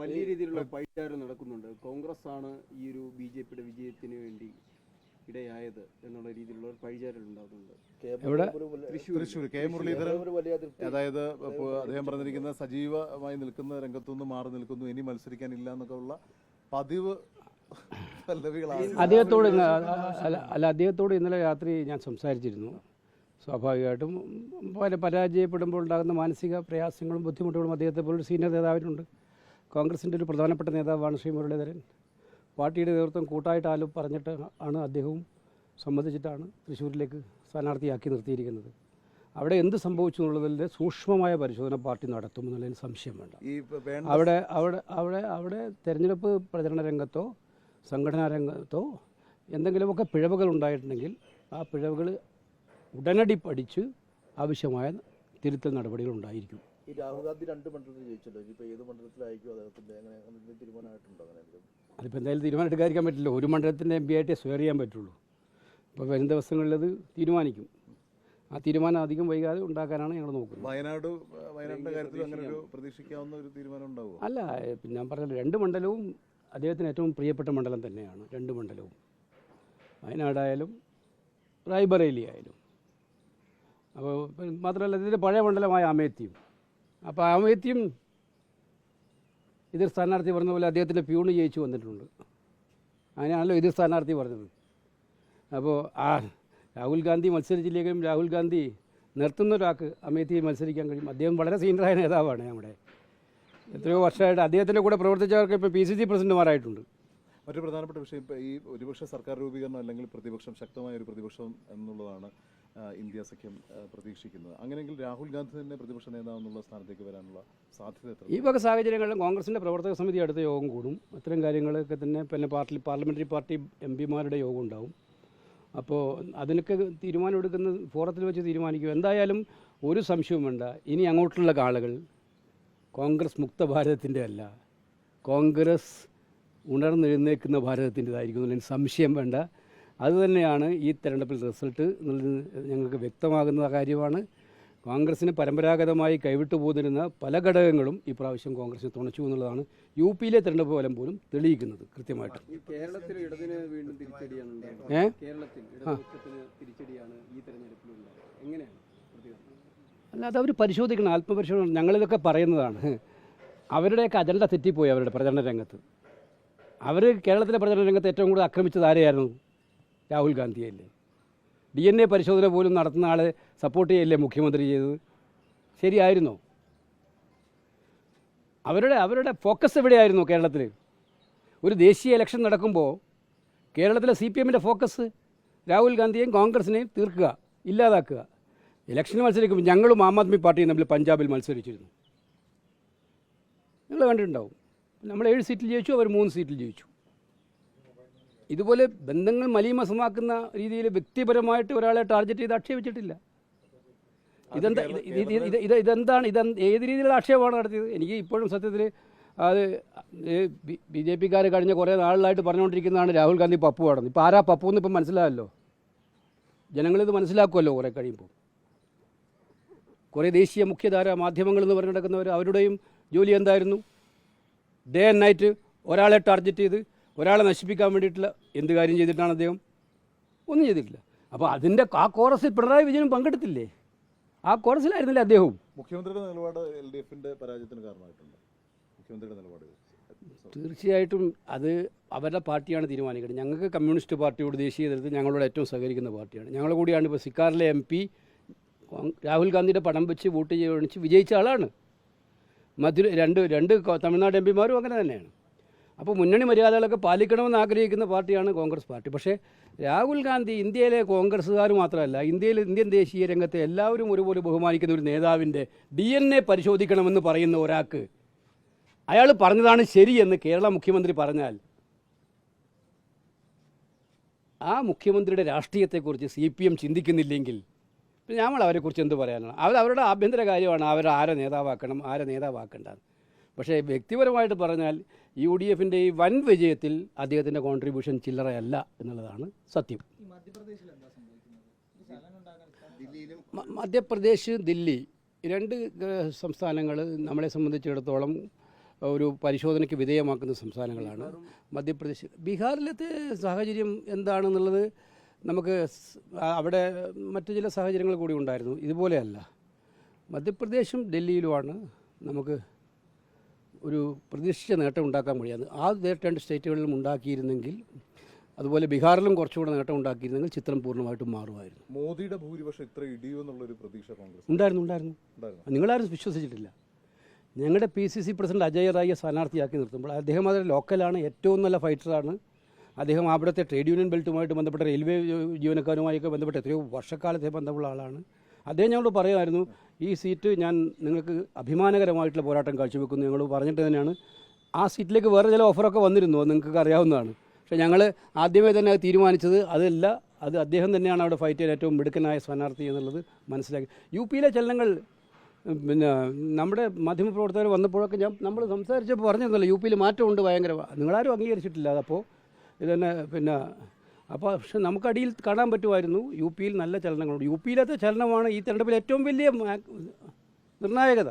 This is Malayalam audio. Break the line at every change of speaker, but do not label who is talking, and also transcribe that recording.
വലിയ രീതിയിലുള്ള പൈചാരം നടക്കുന്നുണ്ട്. കോൺഗ്രസ് ആണ് ഈ ഒരു ബി ജെ പിയുടെ വിജയത്തിന് വേണ്ടി ഇടയായത് എന്നുള്ള രീതിയിലുള്ള ഒരു പഴിചാരൽ ഉണ്ടാകുന്നുണ്ട്.
എവിടെ?
തൃശ്ശൂർ കെ. മുരളീധരൻ അതായത് ഇപ്പോൾ അദ്ദേഹം പറഞ്ഞിരിക്കുന്ന സജീവമായി നിൽക്കുന്ന രംഗത്തുനിന്ന് മാറി നിൽക്കുന്നു. ഇനി മത്സരിക്കാനില്ല എന്നൊക്കെ ഉള്ള പതിവ്
അദ്ദേഹത്തോട് ഇന്ന് അല്ല അല്ല അദ്ദേഹത്തോട് ഇന്നലെ രാത്രി ഞാൻ സംസാരിച്ചിരുന്നു. സ്വാഭാവികമായിട്ടും പല പരാജയപ്പെടുമ്പോൾ ഉണ്ടാകുന്ന മാനസിക പ്രയാസങ്ങളും ബുദ്ധിമുട്ടുകളും അദ്ദേഹത്തെ പോലൊരു സീനിയർ നേതാവിനുണ്ട്. കോൺഗ്രസിന്റെ ഒരു പ്രധാനപ്പെട്ട നേതാവാണ് ശ്രീ മുരളീധരൻ. പാർട്ടിയുടെ നേതൃത്വം കൂട്ടായിട്ട് ആലും പറഞ്ഞിട്ട് ആണ് അദ്ദേഹവും സംബന്ധിച്ചിട്ടാണ് തൃശ്ശൂരിലേക്ക് സ്ഥാനാർത്ഥിയാക്കി നിർത്തിയിരിക്കുന്നത്. അവിടെ എന്ത് സംഭവിച്ചു എന്നുള്ളതിന്റെ സൂക്ഷ്മമായ പരിശോധന പാർട്ടി നടത്തും എന്നുള്ളതിന് സംശയം വേണ്ട അവിടെ അവിടെ അവിടെ അവിടെ തെരഞ്ഞെടുപ്പ് പ്രചരണ രംഗത്തോ സംഘടനാ രംഗത്തോ എന്തെങ്കിലുമൊക്കെ പിഴവുകൾ ഉണ്ടായിട്ടുണ്ടെങ്കിൽ ആ പിഴവുകൾ ഉടനടി പഠിച്ച് ആവശ്യമായ തിരുത്തൽ നടപടികൾ ഉണ്ടായിരിക്കും.
ഈ രാഹുൽ ഗാന്ധി രണ്ട് മണ്ഡലത്തിൽ ജയിച്ചല്ലോ. ഇനിയിപ്പോൾ ഏത് മണ്ഡലത്തിലായിരിക്കും അദ്ദേഹത്തിന്റെ അങ്ങനെ എന്തെങ്കിലും തീരുമാനമായിട്ടുണ്ടോ അങ്ങനെ എന്തെങ്കിലും?
അതിപ്പോൾ എന്തായാലും തീരുമാനം എടുക്കാതിരിക്കാൻ പറ്റില്ല. ഒരു മണ്ഡലത്തിന്റെ എം പി ആയിട്ടേ സ്വയർ ചെയ്യാൻ പറ്റുള്ളൂ. ഇപ്പോൾ വരും ദിവസങ്ങളിലത് തീരുമാനിക്കും. ആ തീരുമാനം അധികം വൈകാതെ ഉണ്ടാക്കാനാണ് ഞങ്ങൾ നോക്കുന്നത്.
വയനാട് കാര്യത്തിൽ അങ്ങനെ ഒരു പ്രതീക്ഷിക്കാവുന്ന ഒരു തീരുമാനം ഉണ്ടാവുമോ?
അല്ല ഞാൻ പറഞ്ഞല്ലോ രണ്ട് മണ്ഡലവും അദ്ദേഹത്തിന് ഏറ്റവും പ്രിയപ്പെട്ട മണ്ഡലം തന്നെയാണ്. രണ്ട് മണ്ഡലവും. വയനാടായാലും റായ്ബറേലി ആയാലും. അപ്പോൾ മാത്രമല്ല ഇതിന്റെ പഴയ മണ്ഡലമായ അമേത്തിയും അപ്പോൾ അമേത്തിയും എതിർ സ്ഥാനാർത്ഥി പറഞ്ഞ പോലെ അദ്ദേഹത്തിന്റെ പ്യൂണ് ജയിച്ചു വന്നിട്ടുണ്ട്. അങ്ങനെയാണല്ലോ എതിർ സ്ഥാനാർത്ഥി പറഞ്ഞത്. അപ്പോൾ ആ രാഹുൽ ഗാന്ധി മത്സരിച്ചില്ലെങ്കിലും രാഹുൽ ഗാന്ധി നിർത്തുന്ന ഒരാൾക്ക് അമേത്തിയിൽ മത്സരിക്കാൻ കഴിയും. അദ്ദേഹം വളരെ സീനിയറായ നേതാവാണ് നമ്മുടെ. എത്രയോ വർഷമായിട്ട് അദ്ദേഹത്തിന്റെ കൂടെ പ്രവർത്തിച്ചവർക്ക് ഇപ്പോൾ പി സി സി പ്രസിഡന്റുമാരായിട്ടുണ്ട്.
മറ്റൊരു പ്രധാനപ്പെട്ട വിഷയം ഇപ്പോൾ ഈ ഒരുപക്ഷ സർക്കാർ രൂപീകരണം അല്ലെങ്കിൽ പ്രതിപക്ഷം ശക്തമായ ഒരു പ്രതിപക്ഷം എന്നുള്ളതാണ്. ഇന്ത്യ സഖ്യം പ്രതീക്ഷിക്കുന്നത്. അങ്ങനെയെങ്കിൽ രാഹുൽ ഗാന്ധി തന്നെ പ്രതിപക്ഷ നേതാവ് എന്നുള്ള സ്ഥാനത്തേക്ക് വരാനുള്ള സാധ്യത
ഈ വക സാഹചര്യങ്ങളിലും കോൺഗ്രസിന്റെ പ്രവർത്തക സമിതി അടുത്ത യോഗം കൂടും. അത്തരം കാര്യങ്ങളൊക്കെ തന്നെ പിന്നെ പാർട്ടി പാർലമെന്ററി പാർട്ടി എം പിമാരുടെ യോഗം ഉണ്ടാവും. അപ്പോൾ അതിനൊക്കെ തീരുമാനമെടുക്കുന്ന ഫോറത്തിൽ വെച്ച് തീരുമാനിക്കും. എന്തായാലും ഒരു സംശയവും വേണ്ട. ഇനി അങ്ങോട്ടുള്ള ആളുകൾ കോൺഗ്രസ് മുക്ത ഭാരതത്തിന്റെ അല്ല. കോൺഗ്രസ് ഉണർന്നെഴുന്നേൽക്കുന്ന ഭാരതത്തിന്റെതായിരിക്കും. സംശയം വേണ്ട. അതുതന്നെയാണ് ഈ തെരഞ്ഞെടുപ്പിൽ റിസൾട്ട് ഞങ്ങൾക്ക് വ്യക്തമാകുന്ന കാര്യമാണ്. കോൺഗ്രസിന് പരമ്പരാഗതമായി കൈവിട്ടു പോന്നിരുന്ന പല ഘടകങ്ങളും ഇപ്രാവശ്യം കോൺഗ്രസിന് തുണച്ചു എന്നുള്ളതാണ് യു പിയിലെ തെരഞ്ഞെടുപ്പ് ഫലം പോലും തെളിയിക്കുന്നത് കൃത്യമായിട്ട്.
അല്ല അത് വീണ്ടും തിരിച്ചടിയാണ് കേരളത്തിൽ ഇടതുപക്ഷത്തിന് തിരിച്ചടിയാണ് ഈ തെരഞ്ഞെടുപ്പിൽ ഉണ്ടായത്. എങ്ങനെയാണ്
അല്ലാതെ അവർ പരിശോധിക്കണം ആത്മപരിശോധന ഞങ്ങളിതൊക്കെ പറയുന്നതാണ്. അവരുടെയൊക്കെ അജണ്ട തെറ്റിപ്പോയി അവരുടെ പ്രചരണ രംഗത്ത്. അവർ കേരളത്തിലെ പ്രചരണ രംഗത്ത് ഏറ്റവും കൂടുതൽ ആക്രമിച്ചത് ആരെയായിരുന്നു? രാഹുൽ ഗാന്ധിയല്ലേ? ഡി എൻ എ പരിശോധന പോലും നടത്തുന്ന ആളെ സപ്പോർട്ട് ചെയ്യല്ലേ മുഖ്യമന്ത്രി ചെയ്തത്? ശരിയായിരുന്നോ? അവരുടെ അവരുടെ ഫോക്കസ് എവിടെയായിരുന്നു കേരളത്തിൽ ഒരു ദേശീയ ഇലക്ഷൻ നടക്കുമ്പോൾ കേരളത്തിലെ സി പി എമ്മിന്റെ ഫോക്കസ് രാഹുൽ ഗാന്ധിയെയും കോൺഗ്രസിനെയും തീർക്കുക ഇല്ലാതാക്കുക. ഇലക്ഷന് മത്സരിക്കുമ്പോൾ ഞങ്ങളും ആം ആദ്മി പാർട്ടിയും തമ്മിൽ പഞ്ചാബിൽ മത്സരിച്ചിരുന്നു. നിങ്ങൾ കണ്ടിട്ടുണ്ടാവും. നമ്മൾ ഏഴ് സീറ്റിൽ ജയിച്ചു അവർ മൂന്ന് സീറ്റിൽ ജയിച്ചു. ഇതുപോലെ ബന്ധങ്ങൾ മലീമസമാക്കുന്ന രീതിയിൽ വ്യക്തിപരമായിട്ട് ഒരാളെ ടാർഗറ്റ് ചെയ്ത് ആക്ഷേപിച്ചിട്ടില്ല. ഇതെന്താ ഇത് ഇത് ഇത് ഇത് ഇത് ഇതെന്താണ് ഇത് ഏത് രീതിയിലുള്ള ആക്ഷേപമാണ് നടത്തിയത്? എനിക്ക് ഇപ്പോഴും സത്യത്തിൽ അത് ബി ജെ പിക്കാർ കഴിഞ്ഞ കുറേ നാളുകളായിട്ട് പറഞ്ഞുകൊണ്ടിരിക്കുന്നതാണ് രാഹുൽ ഗാന്ധി പപ്പു ആണെന്ന്. ഇപ്പോൾ ആരാ പപ്പു എന്ന് ഇപ്പം മനസ്സിലായല്ലോ? ജനങ്ങളിത് മനസ്സിലാക്കുമല്ലോ കുറേ കഴിയുമ്പോൾ. കുറേ ദേശീയ മുഖ്യധാര മാധ്യമങ്ങൾ എന്ന് പറഞ്ഞു നടക്കുന്നവർ അവരുടെയും ജോലി എന്തായിരുന്നു? ഡേ ആൻഡ് നൈറ്റ് ഒരാളെ ടാർഗറ്റ് ചെയ്ത് ഒരാളെ നശിപ്പിക്കാൻ വേണ്ടിയിട്ടുള്ള എന്ത് കാര്യം ചെയ്തിട്ടാണ് അദ്ദേഹം? ഒന്നും ചെയ്തിട്ടില്ല. അപ്പോൾ അതിന്റെ ആ കോറസിൽ പിണറായി വിജയനും പങ്കെടുത്തില്ലേ? ആ കോറസിലായിരുന്നില്ലേ അദ്ദേഹവും?
മുഖ്യമന്ത്രിയുടെ നിലപാട് എൽ ഡി എഫിന്റെ പരാജയത്തിന് കാരണമായിട്ടുണ്ട്? മുഖ്യമന്ത്രിയുടെ നിലപാട്.
തീർച്ചയായിട്ടും അത് അവരുടെ പാർട്ടിയാണ് തീരുമാനിക്കുന്നത് ഞങ്ങൾക്ക് കമ്മ്യൂണിസ്റ്റ് പാർട്ടിയോട് ദേശീയ തലത്തിൽ ഞങ്ങളോട് ഏറ്റവും സഹകരിക്കുന്ന പാർട്ടിയാണ്. ഞങ്ങളുടെ കൂടിയാണ് ഇപ്പോൾ സിക്കാറിലെ എം പി. രാഹുൽ ഗാന്ധിയുടെ പടം വെച്ച് വോട്ട് ചെയ്യണിച്ച് വിജയിച്ച ആളാണ്. മധുര രണ്ട് രണ്ട് തമിഴ്നാട് എം പിമാരും അങ്ങനെ തന്നെയാണ്. അപ്പോൾ മുന്നണി മര്യാദകളൊക്കെ പാലിക്കണമെന്ന് ആഗ്രഹിക്കുന്ന പാർട്ടിയാണ് കോൺഗ്രസ് പാർട്ടി. പക്ഷേ രാഹുൽ ഗാന്ധി ഇന്ത്യയിലെ കോൺഗ്രസ്സുകാർ മാത്രമല്ല ഇന്ത്യയിലെ ഇന്ത്യൻ ദേശീയ രംഗത്തെ എല്ലാവരും ഒരുപോലെ ബഹുമാനിക്കുന്ന ഒരു നേതാവിന്റെ ഡി എൻ എ പരിശോധിക്കണമെന്ന് പറയുന്ന ഒരാൾക്ക് അയാൾ പറഞ്ഞതാണ് ശരിയെന്ന് കേരള മുഖ്യമന്ത്രി പറഞ്ഞാൽ ആ മുഖ്യമന്ത്രിയുടെ രാഷ്ട്രീയത്തെക്കുറിച്ച് സി പി എം ചിന്തിക്കുന്നില്ലെങ്കിൽ നമ്മൾ അവരെക്കുറിച്ച് എന്ത് പറയാനാണ്? അവർ അവരുടെ ആഭ്യന്തര കാര്യമാണ്. അവർ ആരെ നേതാവാക്കണം ആരെ നേതാവാക്കേണ്ടത് പക്ഷേ വ്യക്തിപരമായിട്ട് പറഞ്ഞാൽ യു ഡി എഫിന്റെ ഈ വൻ വിജയത്തിൽ അദ്ദേഹത്തിന്റെ കോൺട്രിബ്യൂഷൻ ചില്ലറയല്ല എന്നുള്ളതാണ് സത്യം. മധ്യപ്രദേശ് ദില്ലി രണ്ട് സംസ്ഥാനങ്ങൾ നമ്മളെ സംബന്ധിച്ചിടത്തോളം ഒരു പരിശോധനയ്ക്ക് വിധേയമാക്കുന്ന സംസ്ഥാനങ്ങളാണ്. മധ്യപ്രദേശ് ബീഹാറിലത്തെ സാഹചര്യം എന്താണെന്നുള്ളത് നമുക്ക് അവിടെ മറ്റു ചില സാഹചര്യങ്ങൾ കൂടി ഉണ്ടായിരുന്നു. ഇതുപോലെയല്ല. മധ്യപ്രദേശും ഡൽഹിയിലുമാണ് നമുക്ക് ഒരു പ്രതീക്ഷിച്ച നേട്ടം ഉണ്ടാക്കാൻ കഴിയാതെ ആ നേട്ടം രണ്ട് സ്റ്റേറ്റുകളിലും ഉണ്ടാക്കിയിരുന്നെങ്കിൽ അതുപോലെ ബീഹാറിലും കുറച്ചുകൂടെ നേട്ടം ഉണ്ടാക്കിയിരുന്നെങ്കിൽ ചിത്രം പൂർണമായിട്ടും മാറുമായിരുന്നു.
മോദിയുടെ ഭൂരിപക്ഷം ഇത്ര ഇടിയോ എന്നുള്ളൊരു പ്രതീക്ഷ കോൺഗ്രസ്
ഉണ്ടായിരുന്നു ഉണ്ടായിരുന്നു.
ഉണ്ടായിരുന്നു.
നിങ്ങളാരും വിശ്വസിച്ചിട്ടില്ല. ഞങ്ങളുടെ P C C president Ajay റായിയെ സ്ഥാനാർത്ഥിയാക്കി നിർത്തുമ്പോൾ അദ്ദേഹം അതിൽ ലോക്കലാണ് ഏറ്റവും നല്ല ഫൈറ്ററാണ് അദ്ദേഹം അവിടുത്തെ ട്രേഡ് യൂണിയൻ ബെൽറ്റുമായിട്ട് ബന്ധപ്പെട്ട റെയിൽവേ ജീവനക്കാരുമായൊക്കെ ബന്ധപ്പെട്ട എത്രയോ വർഷക്കാലത്തെ ബന്ധമുള്ള ആളാണ്. അദ്ദേഹം ഞങ്ങളോട് പറയുമായിരുന്നു ഈ സീറ്റ് ഞാൻ നിങ്ങൾക്ക് അഭിമാനകരമായിട്ടുള്ള പോരാട്ടം കാഴ്ചവെക്കുന്നു. ഞങ്ങൾ പറഞ്ഞിട്ട് തന്നെയാണ്. ആ സീറ്റിലേക്ക് വേറെ ചില ഓഫറൊക്കെ വന്നിരുന്നു. അത് നിങ്ങൾക്ക് അറിയാവുന്നതാണ്. പക്ഷേ ഞങ്ങൾ ആദ്യമേ തന്നെ തീരുമാനിച്ചത് അതല്ല. അത് അദ്ദേഹം തന്നെയാണ് അവിടെ ഫൈറ്റ് ചെയ്യാൻ ഏറ്റവും മിടുക്കനായ സ്ഥാനാർത്ഥി എന്നുള്ളത് മനസ്സിലാക്കി. യു പിയിലെ ചലനങ്ങൾ പിന്നെ നമ്മുടെ മാധ്യമപ്രവർത്തകർ വന്നപ്പോഴൊക്കെ ഞാൻ നമ്മൾ സംസാരിച്ചപ്പോൾ പറഞ്ഞിരുന്നല്ലോ യു പിയിൽ മാറ്റമുണ്ട് ഭയങ്കര. നിങ്ങളാരും അംഗീകരിച്ചിട്ടില്ല അതപ്പോൾ ഇതന്നെ പിന്നെ അപ്പോൾ പക്ഷെ നമുക്കടിയിൽ കാണാൻ പറ്റുമായിരുന്നു യു പിയിൽ നല്ല ചലനങ്ങളുണ്ട്. യു പിയിലത്തെ ചലനമാണ് ഈ തെരഞ്ഞെടുപ്പിൽ ഏറ്റവും വലിയ നിർണായകത.